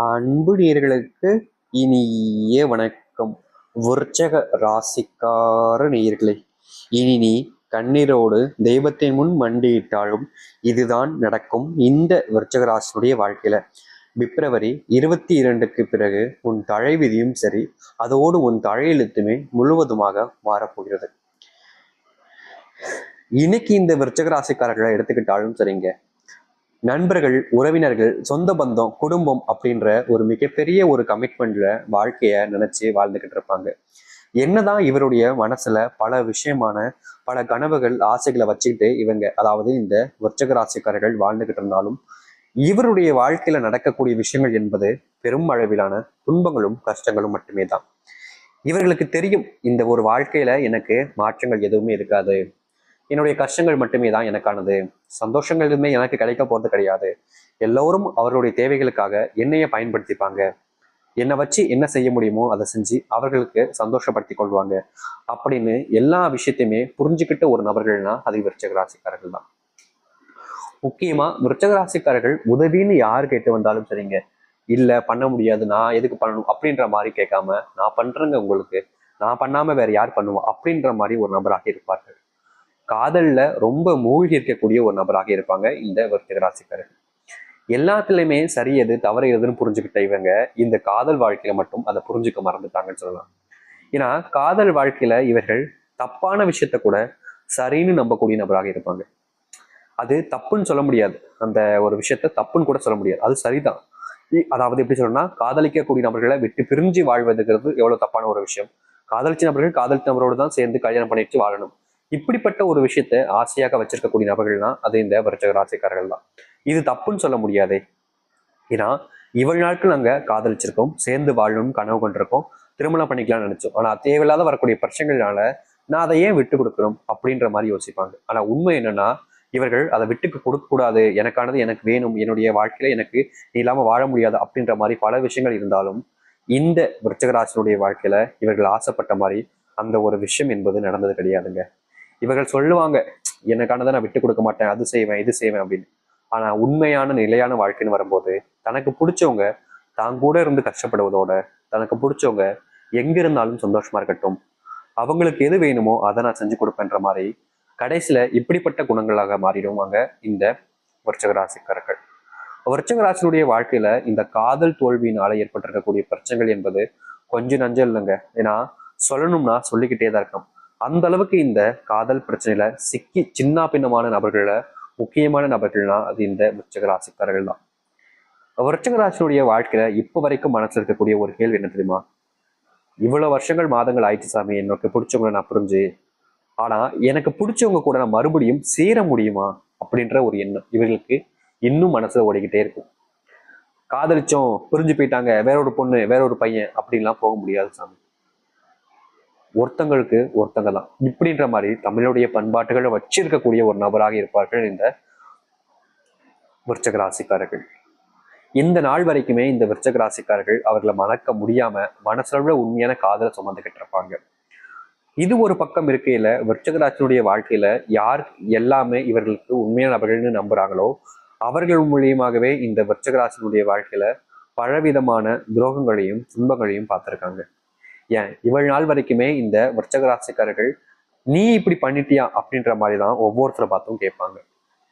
அன்பு நேர்களுக்கு இனிய வணக்கம். விருச்சக ராசிக்கார நேயர்களே இனி நீ கண்ணீரோடு தெய்வத்தின் முன் மண்டியிட்டாலும் இதுதான் நடக்கும் இந்த விருச்சக ராசியுடைய வாழ்க்கையில. பிப்ரவரி இருபத்தி இரண்டுக்கு பிறகு உன் தழை விதியும் சரி அதோடு உன் தழையெழுத்துமே முழுவதுமாக மாறப்போகிறது. இன்னைக்கு இந்த விருச்சக ராசிக்காரர்களை எடுத்துக்கிட்டாலும் சரிங்க. நண்பர்கள் உறவினர்கள் சொந்த பந்தம் குடும்பம் அப்படின்ற ஒரு மிகப்பெரிய ஒரு கமிட்மெண்ட்ல வாழ்க்கைய நினைச்சு வாழ்ந்துகிட்டு இருப்பாங்க. என்னதான் இவருடைய மனசுல பல விஷயமான பல கனவுகள் ஆசைகளை வச்சுக்கிட்டு இவங்க அதாவது இந்த விருச்சக ராசிக்காரர்கள் வாழ்ந்துகிட்டு இருந்தாலும் இவருடைய வாழ்க்கையில நடக்கக்கூடிய விஷயங்கள் என்பது பெரும் அளவிலான துன்பங்களும் கஷ்டங்களும் மட்டுமே தான். இவர்களுக்கு தெரியும் இந்த ஒரு வாழ்க்கையில எனக்கு மாற்றங்கள் எதுவுமே இருக்காது. என்னுடைய கஷ்டங்கள் மட்டுமே தான் எனக்கானது. சந்தோஷங்களுமே எனக்கு கிடைக்க போகிறது கிடையாது. எல்லோரும் அவர்களுடைய தேவைகளுக்காக என்னைய பயன்படுத்திப்பாங்க. என்னை வச்சு என்ன செய்ய முடியுமோ அதை செஞ்சு அவர்களுக்கு சந்தோஷப்படுத்தி கொள்வாங்க. அப்படின்னு எல்லா விஷயத்தையுமே புரிஞ்சுக்கிட்ட ஒரு நபர்கள்னா அது விருச்சக ராசிக்காரர்கள் தான். முக்கியமா விருச்சக ராசிக்காரர்கள் உதவின்னு யார் கேட்டு வந்தாலும் சரிங்க. இல்ல பண்ண முடியாது நான் எதுக்கு பண்ணணும் அப்படின்ற மாதிரி கேட்காம நான் பண்றேங்க உங்களுக்கு. நான் பண்ணாம வேற யார் பண்ணுவா? அப்படின்ற மாதிரி ஒரு நபராக இருப்பார்கள். காதலில் ரொம்ப மூழ்கி இருக்கக்கூடிய ஒரு நபராக இருப்பாங்க இந்த விருச்சிக ராசிக்காரர்கள் எல்லாத்துலயுமே சரி எது தவறு எதுன்னு புரிஞ்சுக்கிட்ட இவங்க இந்த காதல் வாழ்க்கையில மட்டும் அதை புரிஞ்சுக்க மறந்துட்டாங்கன்னு சொல்லலாம். ஏன்னா காதல் வாழ்க்கையில இவர்கள் தப்பான விஷயத்த கூட சரின்னு நம்பக்கூடிய நபராக இருப்பாங்க. அது தப்புன்னு சொல்ல முடியாது. அந்த ஒரு விஷயத்த தப்புன்னு கூட சொல்ல முடியாது. அது சரிதான். அதாவது எப்படி சொல்லணும்னா காதலிக்கக்கூடிய நபர்களை விட்டு பிரிஞ்சு வாழ்வதுங்கிறது எவ்வளவு தப்பான ஒரு விஷயம். காதலிச்ச நபர்கள் காதலிச்ச நபரோடு தான் சேர்ந்து கல்யாணம் பண்ணிட்டு வாழணும். இப்படிப்பட்ட ஒரு விஷயத்த ஆசையாக வச்சிருக்கக்கூடிய நபர்கள்னா அது இந்த விருச்சக ராசிக்காரர்கள் தான் இது தப்புன்னு சொல்ல முடியாதே. ஏன்னா இவள் நாட்கள் நாங்க காதலிச்சிருக்கோம் சேர்ந்து வாழணும்னு கனவு கொண்டிருக்கோம் திருமணம் பண்ணிக்கலாம்னு நினைச்சோம். ஆனா தேவையில்லாத வரக்கூடிய பிரச்சனைகளால நான் அதை ஏன் விட்டு கொடுக்கணும் அப்படின்ற மாதிரி யோசிப்பாங்க. ஆனா உண்மை என்னன்னா இவர்கள் அதை விட்டுக்கு கொடுக்க கூடாது. எனக்கானது எனக்கு வேணும். என்னுடைய வாழ்க்கையில எனக்கு நீ இல்லாம வாழ முடியாது அப்படின்ற மாதிரி பல விஷயங்கள் இருந்தாலும் இந்த விருச்சகராசனுடைய வாழ்க்கையில இவர்கள் ஆசைப்பட்ட மாதிரி அந்த ஒரு விஷயம் என்பது நடந்தது கிடையாதுங்க. இவர்கள் சொல்லுவாங்க எனக்கானதை நான் விட்டு கொடுக்க மாட்டேன் அது செய்வேன் இது செய்வேன் அப்படின்னு. ஆனா உண்மையான நிலையான வாழ்க்கைன்னு வரும்போது தனக்கு பிடிச்சவங்க தான் கூட இருந்து கஷ்டப்படுவதோட தனக்கு பிடிச்சவங்க எங்க இருந்தாலும் சந்தோஷமா இருக்கட்டும். அவங்களுக்கு எது வேணுமோ அதை நான் செஞ்சு கொடுப்பேன்ற மாதிரி கடைசியில இப்படிப்பட்ட குணங்களாக மாறிடுவாங்க இந்த விருச்சக ராசிக்காரர்கள். விருச்சக வாழ்க்கையில இந்த காதல் தோல்வியினால ஏற்பட்டிருக்கக்கூடிய பிரச்சனைகள் என்பது கொஞ்சம் நஞ்சம் இல்லைங்க. ஏன்னா சொல்லணும்னா சொல்லிக்கிட்டே தான் இருக்கணும். அந்த அளவுக்கு இந்த காதல் பிரச்சனையில சிக்கி சின்ன பின்னமான நபர்கள முக்கியமான நபர்கள்னா அது இந்த விருச்சக ராசிக்காரர்கள் தான். விருச்சக ராசினுடைய வாழ்க்கையில இப்ப வரைக்கும் மனசுல இருக்கக்கூடிய ஒரு கேள்வி என்ன தெரியுமா? இவ்வளவு வருஷங்கள் மாதங்கள் ஆயிடுச்சு சாமி எனக்கு பிடிச்சவங்களை நான் புரிஞ்சு ஆனா எனக்கு பிடிச்சவங்க கூட நான் மறுபடியும் சேர முடியுமா? அப்படின்ற ஒரு எண்ணம். இவர்களுக்கு இன்னும் மனசுல ஓடிக்கிட்டே இருக்கும். காதலிச்சோம் பிரிஞ்சு போயிட்டாங்க வேற ஒரு பொண்ணு வேற ஒரு பையன் அப்படின்லாம் போக முடியாது சாமி. ஒருத்தங்களுக்கு ஒருத்தங்க தான் இப்படின்ற மாதிரி தமிழுடைய பண்பாட்டுகளை வச்சிருக்கக்கூடிய ஒரு நபராக இருப்பார்கள் இந்த விருச்சக ராசிக்காரர்கள். இந்த நாள் வரைக்குமே இந்த விருச்சக ராசிக்காரர்கள் அவர்களை மறக்க முடியாம மனசளவுல உண்மையான காதலை சுமந்துகிட்டு இருப்பாங்க. இது ஒரு பக்கம் இருக்கையில விருச்சகராஜனுடைய வாழ்க்கையில யார் எல்லாமே இவர்களுக்கு உண்மையான நபர்கள்னு நம்புறாங்களோ அவர்கள் மூலியமாகவே இந்த விருச்சக வாழ்க்கையில பலவிதமான துரோகங்களையும் துன்பங்களையும் பார்த்திருக்காங்க. ஏன்? இவ்வளவு நாள் வரைக்குமே இந்த விருச்சக ராசிக்காரர்கள் நீ இப்படி பண்ணிட்டியா? அப்படின்ற மாதிரி தான் ஒவ்வொருத்தரை பார்த்தும் கேட்பாங்க.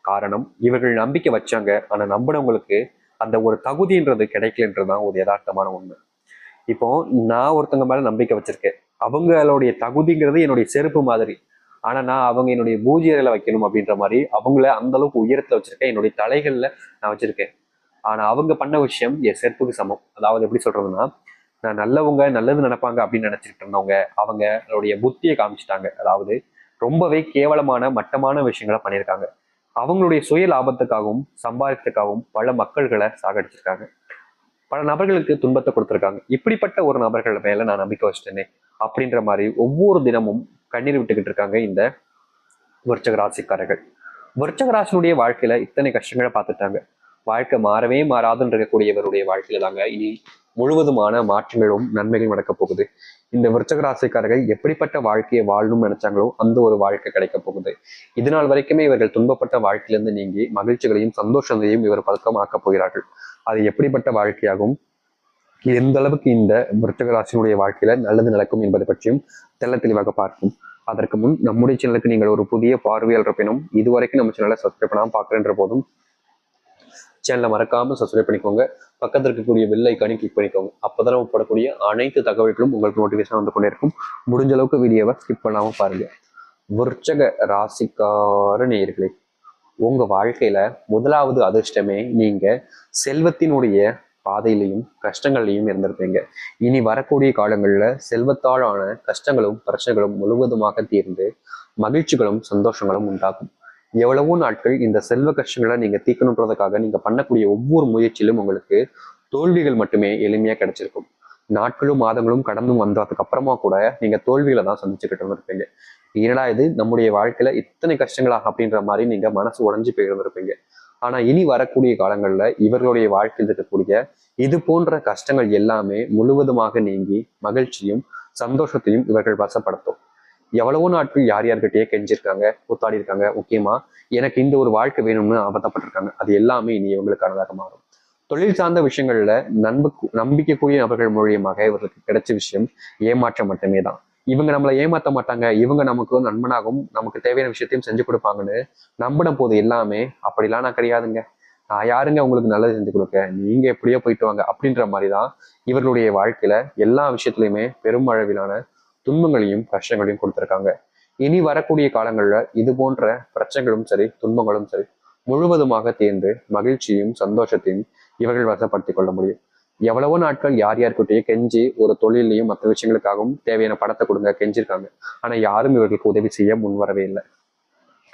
காரணம் இவர்கள் நம்பிக்கை வச்சாங்க. ஆனா நம்பினவங்களுக்கு அந்த ஒரு தகுதின்றது கிடைக்கலன்றதுதான் ஒரு யதார்த்தமான உண்மை. இப்போ நான் ஒருத்தங்க மேல நம்பிக்கை வச்சிருக்கேன். அவங்களுடைய தகுதிங்கிறது என்னுடைய செருப்பு மாதிரி. ஆனா நான் அவங்க என்னுடைய பூஜ்யறையில வைக்கணும் அப்படின்ற மாதிரி அவங்கள அந்த அளவுக்கு உயரத்துல வச்சிருக்கேன். என்னுடைய தலைகள்ல நான் வச்சிருக்கேன். ஆனா அவங்க பண்ண விஷயம் என் செருப்புக்கு சமம். அதாவது எப்படி சொல்றதுன்னா நான் நல்லவங்க நல்லது நினைப்பாங்க அப்படின்னு நினைச்சிட்டு இருந்தவங்க அவங்களுடைய புத்தியை காமிச்சிட்டாங்க. அதாவது ரொம்பவே கேவலமான மட்டமான விஷயங்களை பண்ணியிருக்காங்க. அவங்களுடைய சுய லாபத்துக்காகவும் சம்பாதித்துக்காகவும் பல மக்கள்களை சாகடிச்சிருக்காங்க. பல நபர்களுக்கு துன்பத்தை கொடுத்துருக்காங்க. இப்படிப்பட்ட ஒரு நபர்கள் மேல நான் நம்பிக்கை வச்சிட்டேனே அப்படின்ற மாதிரி ஒவ்வொரு தினமும் கண்ணீர் விட்டுக்கிட்டு இருக்காங்க இந்த விருச்சக ராசிக்காரர்கள். விருச்சக ராசினுடைய வாழ்க்கையில இத்தனை கஷ்டங்களை பார்த்துட்டாங்க. வாழ்க்கை மாறவே மாறாதுன்னு இருக்கக்கூடியவருடைய வாழ்க்கையில தாங்க இனி முழுவதுமான மாற்றங்களும் நன்மைகளும் நடக்க போகுது. இந்த விருச்சக ராசிக்காரர்கள் எப்படிப்பட்ட வாழ்க்கையை வாழணும்னு நினைச்சாங்களோ அந்த ஒரு வாழ்க்கை கிடைக்க போகுது. இதனால் வரைக்குமே இவர்கள் துன்பப்பட்ட வாழ்க்கையிலிருந்து நீங்கி மகிழ்ச்சிகளையும் சந்தோஷங்களையும் இவர் பதக்கமாக்கப் போகிறார்கள். அது எப்படிப்பட்ட வாழ்க்கையாகும்? எந்த அளவுக்கு இந்த விருச்சக ராசியினுடைய வாழ்க்கையில நல்லது நடக்கும் என்பதை பற்றியும் தெள்ள தெளிவாக பார்க்கும் அதற்கு முன் நம்முடைய சேனலுக்கு நீங்கள் ஒரு புதிய பார்வையாளர் இருப்பினும் இதுவரைக்கும் நம்ம சேனலை சப்ஸ்கிரைப் பண்ணாமல் பார்க்குறன்ற போதும் சேனலை மறக்காம சப்ஸ்கிரைப் பண்ணிக்கோங்க. பக்கத்தில் இருக்கக்கூடிய பெல் ஐக்கானி கிளிக் பண்ணிக்கோங்க. அப்பதான் நம்ம போடக்கூடிய அனைத்து தகவல்களும் உங்களுக்கு நோட்டிஃபிகேஷன் வந்து கொண்டே இருக்கும். முடிஞ்ச அளவுக்கு வீடியோவை ஸ்கிப் பண்ணாம பாருங்க. விருச்சக ராசிக்கார நேயர்களே உங்க வாழ்க்கையில முதலாவது அதிர்ஷ்டமே நீங்க செல்வத்தினுடைய பாதையிலையும் கஷ்டங்கள்லையும் இருந்திருப்பீங்க. இனி வரக்கூடிய காலங்கள்ல செல்வத்தாலான கஷ்டங்களும் பிரச்சனைகளும் முழுவதுமாக தீர்ந்து மகிழ்ச்சிகளும் சந்தோஷங்களும் உண்டாகும். எவ்வளவோ நாட்கள் இந்த செல்வ கஷ்டங்களை நீங்க தீர்க்கணுன்றதுக்காக நீங்க பண்ணக்கூடிய ஒவ்வொரு முயற்சியிலும் உங்களுக்கு தோல்விகள் மட்டுமே எளிமையா கிடைச்சிருக்கும். நாட்களும் மாதங்களும் கடந்தும் வந்ததுக்கு அப்புறமா கூட நீங்க தோல்விகளை தான் சந்திச்சுக்கிட்டு இருந்திருப்பீங்க. என்னடா இது? நம்முடைய வாழ்க்கையில இத்தனை கஷ்டங்களாக அப்படின்ற மாதிரி நீங்க மனசு உடைஞ்சு போயிருந்திருப்பீங்க ஆனா இனி வரக்கூடிய காலங்கள்ல இவர்களுடைய வாழ்க்கையில் இருக்கக்கூடிய இது போன்ற கஷ்டங்கள் எல்லாமே முழுவதுமாக நீங்கி மகிழ்ச்சியும் சந்தோஷத்தையும் இவர்கள் வசப்படுத்தும். எவ்வளவோ நாட்கள் யார் யார்கிட்டயே கெஞ்சிருக்காங்க கூத்தாடி இருக்காங்க முக்கியமா எனக்கு இந்த ஒரு வாழ்க்கை வேணும்னு ஆபத்தப்பட்டிருக்காங்க. அது எல்லாமே இனி இவங்களுக்கானதாக மாறும். தொழில் சார்ந்த விஷயங்கள்ல நண்பு நம்பிக்கைக்குரிய நபர்கள் மூலியமாக இவர்களுக்கு கிடைச்ச விஷயம் ஏமாற்றம் மட்டுமே தான். இவங்க நம்மளை ஏமாத்த மாட்டாங்க. இவங்க நமக்கு நண்பனாகவும் நமக்கு தேவையான விஷயத்தையும் செஞ்சு கொடுப்பாங்கன்னு நம்பின போது எல்லாமே அப்படிலாம் நான் கிடையாதுங்க. நான் யாருங்க உங்களுக்கு நல்லது செஞ்சு கொடுக்க? நீங்க எப்படியோ போயிட்டு வாங்க. அப்படின்ற மாதிரி தான் இவர்களுடைய வாழ்க்கையில எல்லா விஷயத்துலையுமே பெருமளவிலான துன்பங்களையும் கஷ்டங்களையும் கொடுத்துருக்காங்க. இனி வரக்கூடிய காலங்கள்ல இது போன்ற பிரச்சனைகளும் சரி துன்பங்களும் சரி முழுவதுமாக தேர்ந்து மகிழ்ச்சியும் சந்தோஷத்தையும் இவர்கள் வசப்படுத்திக் கொள்ள முடியும். எவ்வளவோ நாட்கள் யார் யார்கிட்டயே கெஞ்சி ஒரு தொழிலையும் மற்ற விஷயங்களுக்காகவும் தேவையான படத்தை கொடுங்க கெஞ்சிருக்காங்க. ஆனா யாரும் இவர்களுக்கு உதவி செய்ய முன்வரவே இல்லை.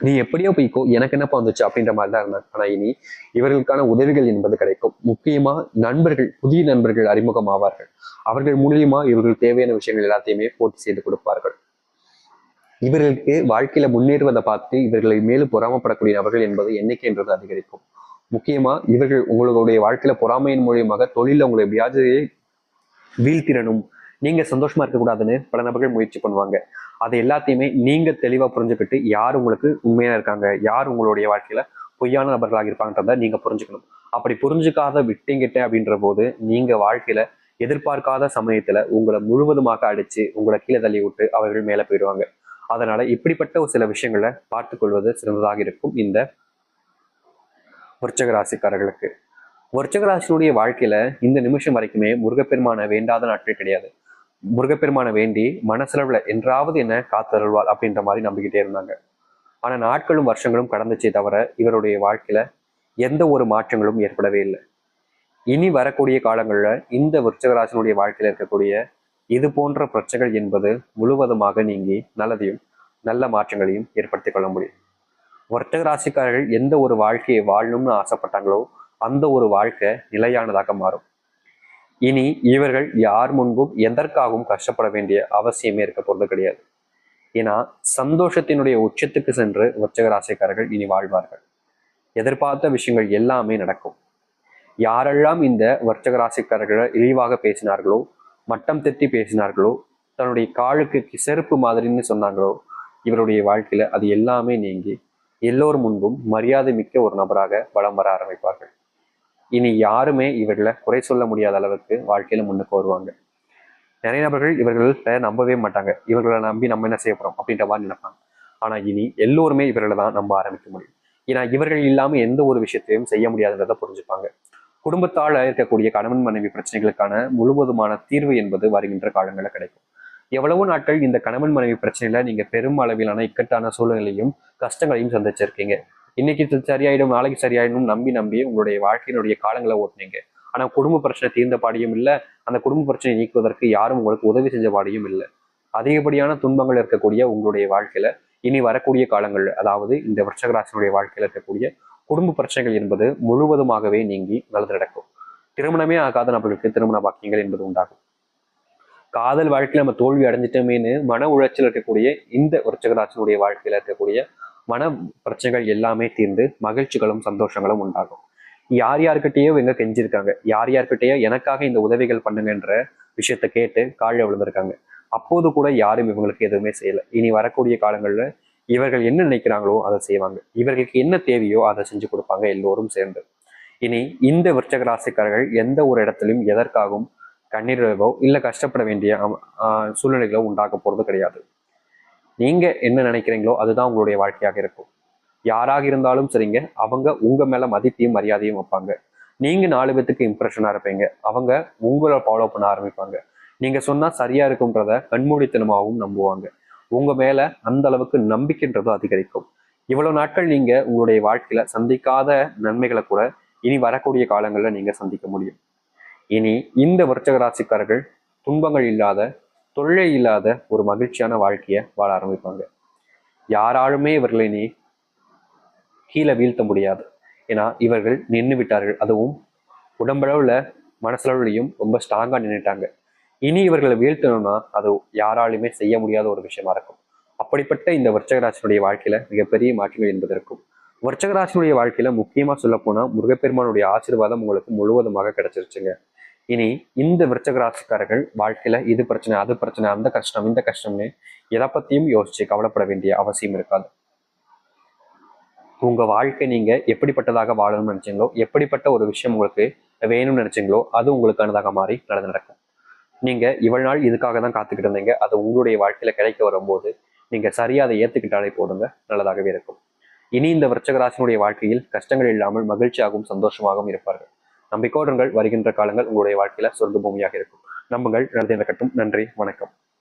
நீ எப்படியோ போய்க்கோ எனக்கு என்னப்பா வந்துச்சு அப்படின்ற மாதிரி தான் இருந்தாங்க. ஆனா இனி இவர்களுக்கான உதவிகள் என்பது கிடைக்கும். முக்கியமா நண்பர்கள் புதிய நண்பர்கள் அறிமுகம் ஆவார்கள். அவர்கள் மூலியமா இவர்கள் தேவையான விஷயங்கள் எல்லாத்தையுமே போட்டி செய்து கொடுப்பார்கள். இவர்களுக்கு வாழ்க்கையில முன்னேறுவதை பார்த்து இவர்களை மேலும் பொறாமப்படக்கூடிய நபர்கள் என்பது எண்ணிக்கை என்றது அதிகரிக்கும். முக்கியமா இவர்கள் உங்களுடைய வாழ்க்கையில பொறாமையின் மூலியமாக தொழில உங்களை எப்படியாவது வீழ்த்திடணும். நீங்க சந்தோஷமா இருக்கக்கூடாதுன்னு பல நபர்கள் முயற்சி பண்ணுவாங்க. அது எல்லாத்தையுமே நீங்க தெளிவா புரிஞ்சுக்கிட்டு யார் உங்களுக்கு உண்மையா இருக்காங்க யார் உங்களுடைய வாழ்க்கையில பொய்யான நபர்களாக இருப்பாங்கன்றத நீங்க புரிஞ்சுக்கணும். அப்படி புரிஞ்சுக்காத விட்டீங்கிட்ட அப்படின்ற போது நீங்க வாழ்க்கையில எதிர்பார்க்காத சமயத்துல உங்களை முழுவதுமாக அடிச்சு உங்களை கீழே தள்ளி விட்டு அவர்கள் மேல போயிடுவாங்க. அதனால இப்படிப்பட்ட ஒரு சில விஷயங்களை பார்த்துக்கொள்வது சிறந்ததாக இருக்கும் இந்த விருச்சக ராசிக்காரர்களுக்கு விருச்சக ராசியுடைய வாழ்க்கையில இந்த நிமிஷம் வரைக்குமே முருகப்பெருமான வேண்டாத நாட்கள் கிடையாது. முருகப்பெருமான வேண்டி மனசளவுல என்றாவது என்ன காத்தருள்வாள் அப்படின்ற மாதிரி நம்பிக்கிட்டே இருந்தாங்க. ஆனால் நாட்களும் வருஷங்களும் கடந்துச்சே தவிர இவருடைய வாழ்க்கையில எந்த ஒரு மாற்றங்களும் ஏற்படவே இல்லை. இனி வரக்கூடிய காலங்கள்ல இந்த விருச்சகராசனுடைய வாழ்க்கையில இருக்கக்கூடிய இது போன்ற பிரச்சனைகள் என்பது முழுவதுமாக நீங்கி நல்லதையும் நல்ல மாற்றங்களையும் ஏற்படுத்திக் கொள்ள முடியும். வர்த்தக ராசிக்காரர்கள் எந்த ஒரு வாழ்க்கையை வாழணும்னு ஆசைப்பட்டாங்களோ அந்த ஒரு வாழ்க்கை நிலையானதாக மாறும். இனி இவர்கள் யார் முன்பும் எதற்காகவும் கஷ்டப்பட வேண்டிய அவசியமே இருக்க போறது கிடையாது. ஏன்னா சந்தோஷத்தினுடைய உச்சத்துக்கு சென்று உச்சகராசிக்காரர்கள் இனி வாழ்வார்கள். எதிர்பார்த்த விஷயங்கள் எல்லாமே நடக்கும். யாரெல்லாம் இந்த வர்த்தக ராசிக்காரர்களை இழிவாக பேசினார்களோ மட்டம் தட்டி பேசினார்களோ தன்னுடைய காலுக்கு செருப்பு மாதிரின்னு சொன்னாங்களோ இவருடைய வாழ்க்கையில அது எல்லாமே நீங்கி எல்லோர் முன்பும் மரியாதை மிக்க ஒரு நபராக வலம் வர ஆரம்பிப்பார்கள். இனி யாருமே இவர்களை குறை சொல்ல முடியாத அளவுக்கு வாழ்க்கையில முன்னுக்கு வருவாங்க. நிறைய நபர்கள் இவர்கள்ட்ட நம்பவே மாட்டாங்க. இவர்களை நம்பி நம்ம என்ன செய்ய போறோம் அப்படின்ற மாதிரி நினைப்பாங்க. ஆனா இனி எல்லோருமே இவர்களை தான் நம்ப ஆரம்பிக்க முடியும். ஏன்னா இவர்கள் இல்லாம எந்த ஒரு விஷயத்தையும் செய்ய முடியாதுன்றத புரிஞ்சுப்பாங்க. குடும்பத்தால் இருக்கக்கூடிய கணவன் மனைவி பிரச்சனைகளுக்கான முழுவதுமான தீர்வு என்பது வருகின்ற காலங்களில் கிடைக்கும். எவ்வளவு நாட்கள் இந்த கணவன் மனைவி பிரச்சனையில நீங்க பெரும் அளவிலான இக்கட்டான சூழ்நிலையும் கஷ்டங்களையும் சந்திச்சிருக்கீங்க. இன்னைக்கு சரியாயிடும் நாளைக்கு சரியாயிடும் நம்பி நம்பி உங்களுடைய வாழ்க்கையினுடைய காலங்களை ஓட்டுனீங்க. ஆனா குடும்ப பிரச்சனை தீர்ந்த பாடியும் இல்லை. அந்த குடும்ப பிரச்சனையை நீக்குவதற்கு யாரும் உங்களுக்கு உதவி செஞ்ச பாடியும் இல்லை. அதிகப்படியான துன்பங்கள் இருக்கக்கூடிய உங்களுடைய வாழ்க்கையில இனி வரக்கூடிய காலங்கள் அதாவது இந்த விருச்சகராசனுடைய வாழ்க்கையில இருக்கக்கூடிய குடும்ப பிரச்சனைகள் என்பது முழுவதுமாகவே நீங்கி நல்லது நடக்கும் திருமணமே ஆகாத நபர்களுக்கு திருமண பாக்கியங்கள் என்பது உண்டாகும். காதல் வாழ்க்கையில நம்ம தோல்வி அடைஞ்சிட்டோமேனு மன உளைச்சல் இருக்கக்கூடிய இந்த விருச்சகராசனுடைய வாழ்க்கையில இருக்கக்கூடிய மன பிரச்சனைகள் எல்லாமே தீர்ந்து மகிழ்ச்சிகளும் சந்தோஷங்களும் உண்டாகும். யார் யார்கிட்டயோ இவங்க கெஞ்சிருக்காங்க. யார் யார்கிட்டயோ எனக்காக இந்த உதவிகள் பண்ணுங்கன்ற விஷயத்த கேட்டு காலில் விழுந்திருக்காங்க. அப்போது கூட யாரும் இவங்களுக்கு எதுவுமே செய்யல. இனி வரக்கூடிய காலங்கள்ல இவர்கள் என்ன நினைக்கிறாங்களோ அதை செய்வாங்க. இவர்களுக்கு என்ன தேவையோ அதை செஞ்சு கொடுப்பாங்க எல்லோரும் சேர்ந்து. இனி இந்த விருச்சக ராசிக்காரர்கள் எந்த ஒரு இடத்திலும் எதற்காகவும் கண்ணீரவோ இல்லை கஷ்டப்பட வேண்டிய சூழ்நிலைகளோ உண்டாக்க போறது கிடையாது. நீங்க என்ன நினைக்கிறீங்களோ அதுதான் உங்களுடைய வாழ்க்கையாக இருக்கும். யாராக இருந்தாலும் சரிங்க அவங்க உங்க மேல மதிப்பையும் மரியாதையும் வைப்பாங்க. நீங்க நாலு பேத்துக்கு இம்ப்ரெஷனா இருப்பீங்க. அவங்க உங்களை ஃபாலோ பண்ண ஆரம்பிப்பாங்க. நீங்க சொன்னா சரியா இருக்கும்ன்றத கண்மூடித்தனமாகவும் நம்புவாங்க. உங்க மேல அந்த அளவுக்கு நம்பிக்கைன்றதும் அதிகரிக்கும். இவ்வளவு நாட்கள் நீங்க உங்களுடைய வாழ்க்கையில சந்திக்காத நன்மைகளை கூட இனி வரக்கூடிய காலங்கள்ல நீங்க சந்திக்க முடியும். இனி இந்த விருச்சக ராசிக்காரர்கள் துன்பங்கள் இல்லாத தொல்லை இல்லாத ஒரு மகிழ்ச்சியான வாழ்க்கையை வாழ ஆரம்பிப்பாங்க. யாராலுமே இவர்களை நீ கீழே வீழ்த்த முடியாது. ஏன்னா இவர்கள் நின்று விட்டார்கள். அதுவும் உடம்பளவுல மனசளவுலையும் ரொம்ப ஸ்ட்ராங்கா நின்றுட்டாங்க இனி இவர்களை வீழ்த்தணும்னா அது யாராலுமே செய்ய முடியாத ஒரு விஷயமா இருக்கும். அப்படிப்பட்ட இந்த விருச்சகராசினுடைய வாழ்க்கையில மிகப்பெரிய மாற்றங்கள் என்பதற்கும் இருக்கும். விருச்சகராசினுடைய வாழ்க்கையில முக்கியமா சொல்ல போனா முருகப்பெருமானுடைய ஆசீர்வாதம் உங்களுக்கு முழுவதுமாக கிடைச்சிருச்சுங்க. இனி இந்த விருச்சக ராசிக்காரர்கள் வாழ்க்கையில இது பிரச்சனை அது பிரச்சனை அந்த கஷ்டம் இந்த கஷ்டம்னு எதை பத்தியும் யோசிச்சு கவலைப்பட வேண்டிய அவசியம் இருக்காது. உங்க வாழ்க்கை நீங்க எப்படிப்பட்டதாக வாழணும்னு நினைச்சீங்களோ எப்படிப்பட்ட ஒரு விஷயம் உங்களுக்கு வேணும்னு நினைச்சீங்களோ அது உங்களுக்கானதாக மாறி நடந்து நடக்கும். நீங்க இவ்வளவு நாள் இதுக்காக தான் காத்துக்கிட்டு இருந்தீங்க. அது உங்களுடைய வாழ்க்கையில கிடைக்க வரும்போது நீங்க சரியா அதை ஏத்துக்கிட்டாலே போடுங்க நல்லதாகவே இருக்கும். இனி இந்த விருச்சகராசினுடைய வாழ்க்கையில் கஷ்டங்கள் இல்லாமல் மகிழ்ச்சியாகவும் சந்தோஷமாகவும் இருப்பார்கள். நம்பிக்கோடுங்கள் வருகின்ற காலங்கள் உங்களுடைய வாழ்க்கையில சொர்க்க பூமியாக இருக்கும். நம்புங்கள். நடத்தி நடக்கட்டும். நன்றி. வணக்கம்.